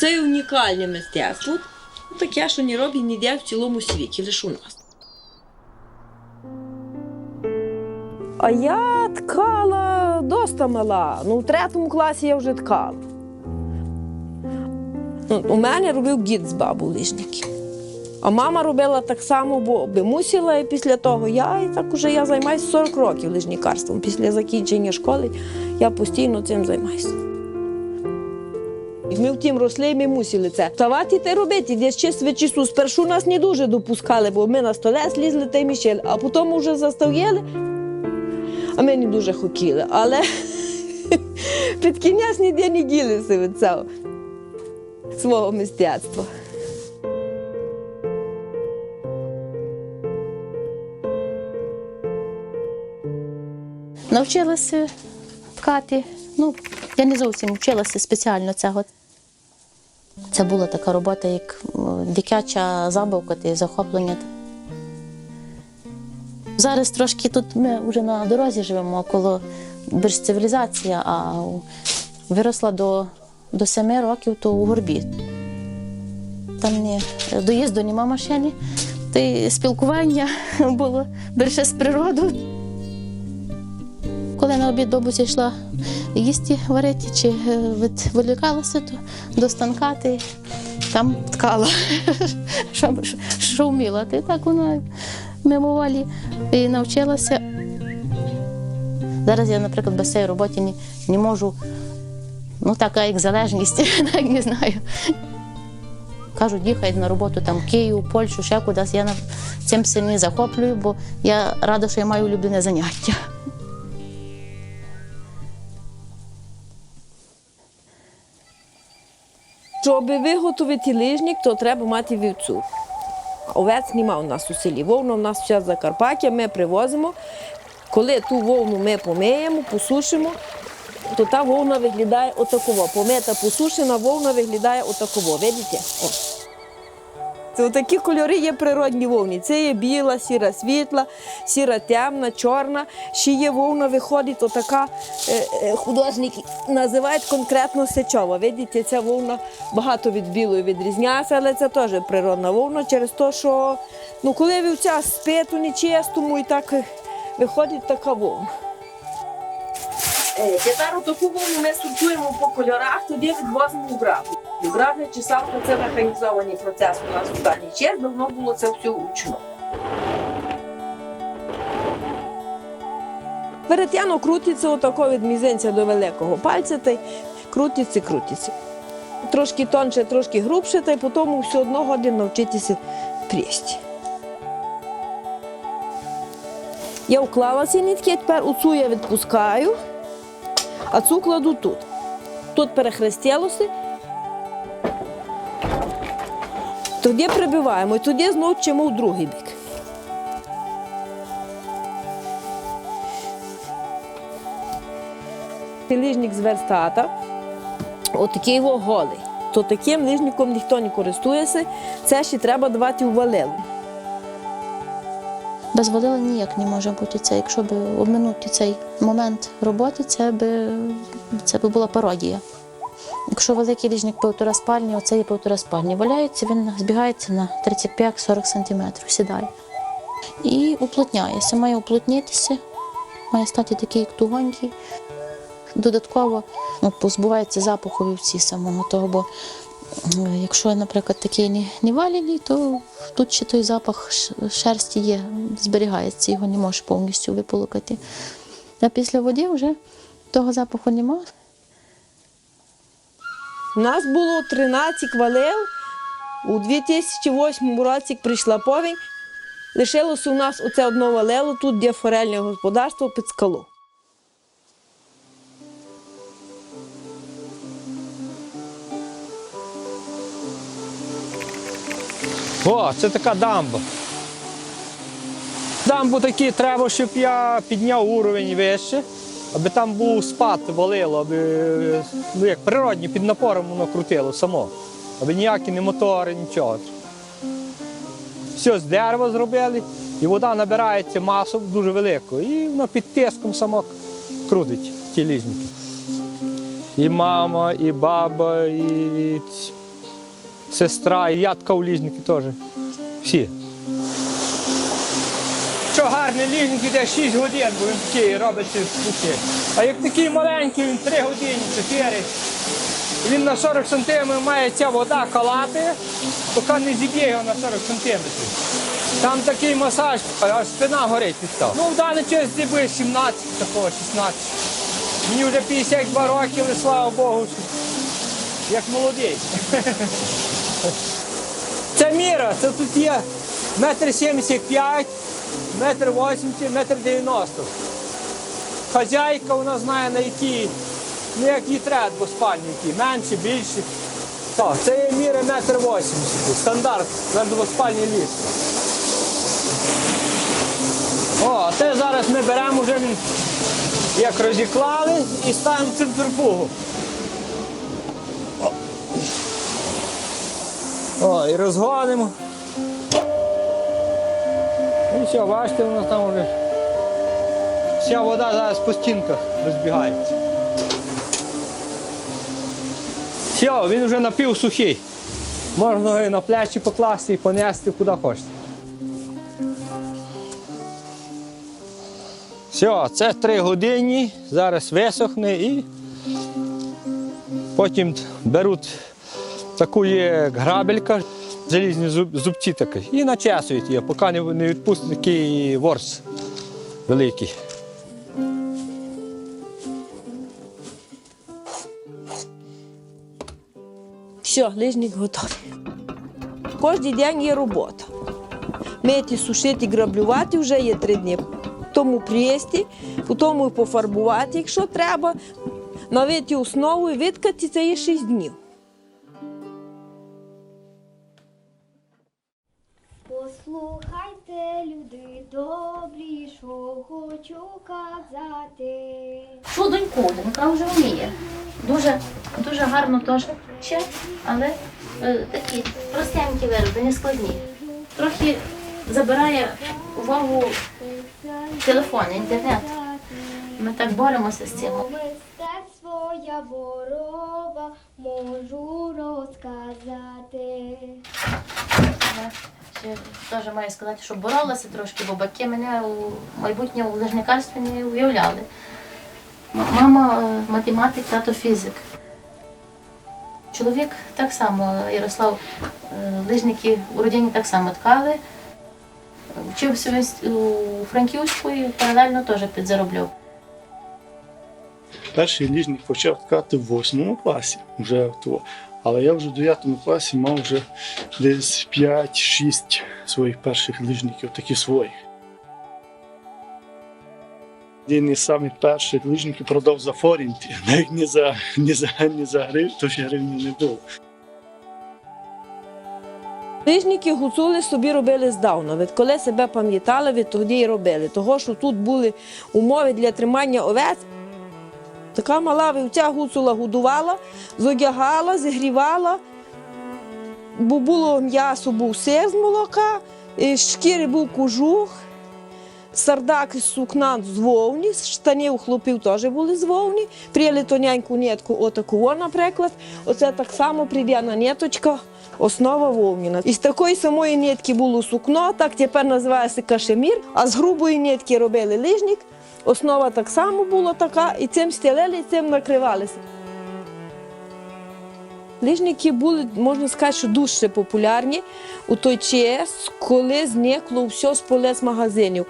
Це унікальне мистецтво. Таке, що не робить ніде в цілому світі, лише у нас. А я ткала доста мала. Ну, в третьому класі я вже ткала. Ну, У мене робив гід з бабу. А мама робила так само, бо би мусила, і після того я і так уже я займаюся 40 років лижникарством. Після закінчення школи я постійно цим займаюся. Ми втім росли, ми мусили це. Вставати та робити. Десь час від. Спершу нас не дуже допускали, бо ми на столе слізли та й мішели, а потім вже заставили, а ми не дуже хотіли. Але під кінець ніде не ділися від цього свого мистецтва. Навчилася ткати. Ну, я не зовсім вчилася спеціально цього. Це була така робота, як дитяча забавка та захоплення. Зараз трошки тут ми вже на дорозі живемо, коло більш цивілізація, а виросла до, до семи років, то у горбі. Там ні доїзду, нема машини, та й спілкування було більше з природою. Коли на обід бабуся йшла їсти варити чи е, відволікалася, то до станка ти там ткала, що, вміла. Ти так вона мимоволі і навчилася. Зараз я, наприклад, без цієї роботи не, не можу, ну така як залежність, навіть не знаю. Кажуть, їхай на роботу там Київ, Польщу, ще кудись. Я цим сильно захоплюю, бо я рада, що я маю улюблене заняття. Щоб виготовити лижник, то треба мати вівцю. Овець нема у нас у селі. Вовна у нас зараз Закарпаття, ми привозимо. Коли ту вовну ми помиємо, посушимо, то та вовна виглядає отаково. Помита, посушена вовна виглядає отаково. Видите? О. Це такі кольори є природні вовні. Це є біла, сіра світла, сіра темна, чорна. Ще є вовна виходить, отака е, е, художники називають конкретно сечова. Видите, ця вовна багато від білої відрізняється, але це теж природна вовна через те, що ну, коли вівця спить у нечистому і так виходить така вовна. Е, Тепер таку вовну ми сортуємо по кольорах, тоді відвозимо в графу. В графі чесалка це механізований процес у нас в даний час, давно було це все вручну. Веретяно крутиться отако від мізинця до великого пальця та й крутиться, крутиться. Трошки тонше, трошки грубше, та й потім все одно годин навчитися прісти. Я вклала ці нитки, тепер оцю я відпускаю, а цю кладу тут. Тут перехрестилося. Тоді прибиваємо і тоді знову вчимо в другий бік. Лижник з верстата, отакий його голий. То таким лижником ніхто не користується, це ще треба давати у валилу. Без водила ніяк не може бути це. Якщо б обминути цей момент роботи, це би, це би була пародія. Якщо великий ліжник півтора спальні, оце є півтора спальні. Валяється, він збігається на 35-40 см, сідає. І уплотняється, має уплотнитися, має стати такий, як тугонький. Додатково ну, позбувається запаху вівці самого того, бо е, якщо, наприклад, такий не, не валяний, то тут ще той запах шерсті є, зберігається, його не можеш повністю виполукати. А після води вже того запаху немає. У нас було 13 валил. У 2008 році прийшла повінь. Лишилося у нас оце одно валило, тут де форельне господарство під скалу. О, це така дамба. Дамбу такі треба, щоб я підняв уровень вище, аби там був спад валило, аби ну, як природні під напором воно крутило само. Аби ніякі не мотори, нічого. Все з дерева зробили, і вода набирається масу дуже велику. І воно під тиском само крутить ті лізники. І мама, і баба, і сестра, і я така у ліжники теж. Всі. Що гарний ліжник іде 6 годин, бо він такий робить ці штуки. А як такий маленький, він 3 години, 4. Він на 40 сантиметрів має ця вода калати, поки не зіб'є його на 40 сантиметрів. Там такий масаж, аж спина горить від того. Ну, в даний час зіби 17, такого, 16. Мені вже 52 роки, але слава Богу, як молодий. Це міра, це тут є метр 75, метр 80, метр 90. Хазяйка вона знає на які, ну як їй треба, бо спальні які, менші, більші. Так, це є міра метр 80, стандарт на двоспальні ліжко. О, а це зараз ми беремо вже як розіклали і ставимо центрифугу. О, і розгонимо. Все, бачите, воно там вже. Вся вода зараз по стінках розбігається. Все, він вже напівсухий. Можна його на плечі покласти і понести куди хочете. Все, це три години, зараз висохне і потім беруть таку грабелька, залізні зуб, зубці такі, і начесують її, поки не, не відпустить такий ворс великий. Все, лижник готовий. Кожен день є робота. Мити, сушити, граблювати вже є три дні. Тому прісти, потім пофарбувати, якщо треба, навити основу і виткати це є шість днів. Послухайте, люди добрі, що хочу казати. Що доньку, донька вже вміє. Дуже, дуже гарно теж вчить, але е, такі простенькі вироби, не складні. Трохи забирає увагу телефон, інтернет. Ми так боремося з цим. Мистецтво я ворова можу розказати. Я теж маю сказати, що боролася трошки, бо батьки мене у майбутнє у лижникарстві не уявляли. Мама е, математик, тато фізик. Чоловік так само, Ярослав, е, лижники у родині так само ткали. Вчився у Франківську і паралельно теж підзаробляв. Перший ліжник почав ткати в 8 класі, вже. Але я вже в 9 класі мав вже десь 5-6 своїх перших ліжників, такі своїх. Один із самих перших ліжників продав за форінті, навіть не за, не за, не за гривню, то ще гривні не було. Лижники гуцули собі робили здавна. Відколи себе пам'ятали, від тоді і робили. Того, що тут були умови для тримання овець. Така мала вівця гуцула годувала, зодягала, зігрівала, бо було м'ясо, був сир з молока, з шкіри був кожух, сардак з сукна з вовні, штанів хлопів теж були з вовні, прияли тоненьку нитку, отаку, наприклад. Оце так само прив'яна ниточка, основа вовніна. Із такої самої нитки було сукно, так тепер називається кашемір, а з грубої нитки робили лижник. Основа так само була така, і цим стелили, і цим накривалися. Лижники були, можна сказати, що дуже популярні у той час, коли зникло все з полез магазинів.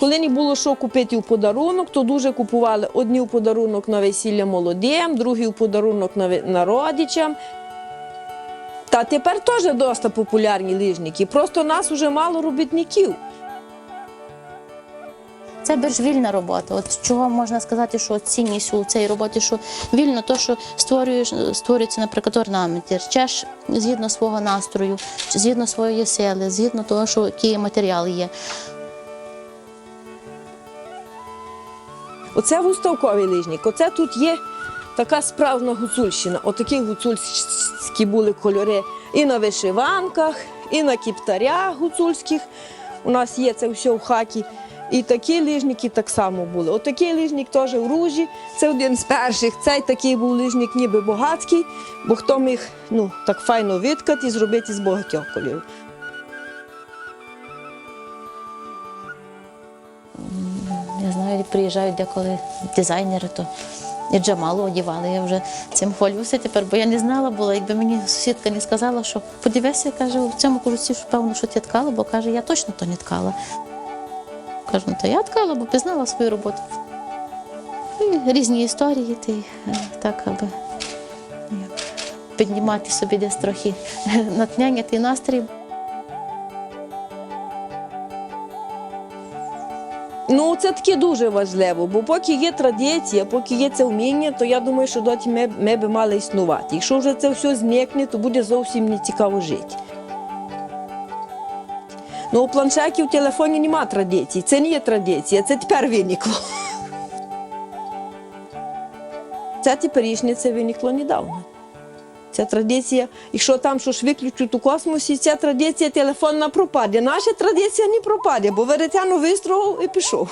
Коли не було що купити у подарунок, то дуже купували одні у подарунок на весілля молодим, другі у подарунок на, родичам. Та тепер теж досить популярні лижники. Просто нас вже мало робітників. Це більш вільна робота. От чого можна сказати, що цінність у цій роботі, що вільно то, що створюєш, створюється, наприклад, орнамент, чеш згідно свого настрою, згідно своєї сили, згідно того, що які матеріали є. Оце вуставковий лижник. Оце тут є така справжня гуцульщина. Отакі гуцульські були кольори і на вишиванках, і на кіптарях гуцульських. У нас є це все в хаті. І такі лижники так само були. Отакий лижник теж у Ружі, це один з перших. Цей такий був лижник ніби багатський, бо хто міг ну, так файно виткати і зробити з багатьох кольорів. Я знаю, приїжджають деколи дизайнери, то і Джамалу одягали. Я вже цим хвалюся тепер, бо я не знала була. Якби мені сусідка не сказала, що подивися, каже, в цьому колосі, що певно, що ти ткала, бо каже, я точно то не ткала. Кажу, ну то я ткала, бо пізнала свою роботу. І різні історії, ти е, так, аби піднімати собі десь трохи натхнення, ти настрій. Ну, це таке дуже важливо, бо поки є традиція, поки є це вміння, то я думаю, що доті ми, ми би мали існувати. Якщо вже це все зникне, то буде зовсім не цікаво жити. Ну, у планшеті в телефоні нема традицій. Це не є традиція, це тепер виникло. Це теперішнє це виникло недавно. Ця традиція, якщо там щось виключуть у космосі, ця традиція телефонна пропаде. Наша традиція не пропаде, бо веретяну вистрогав і пішов.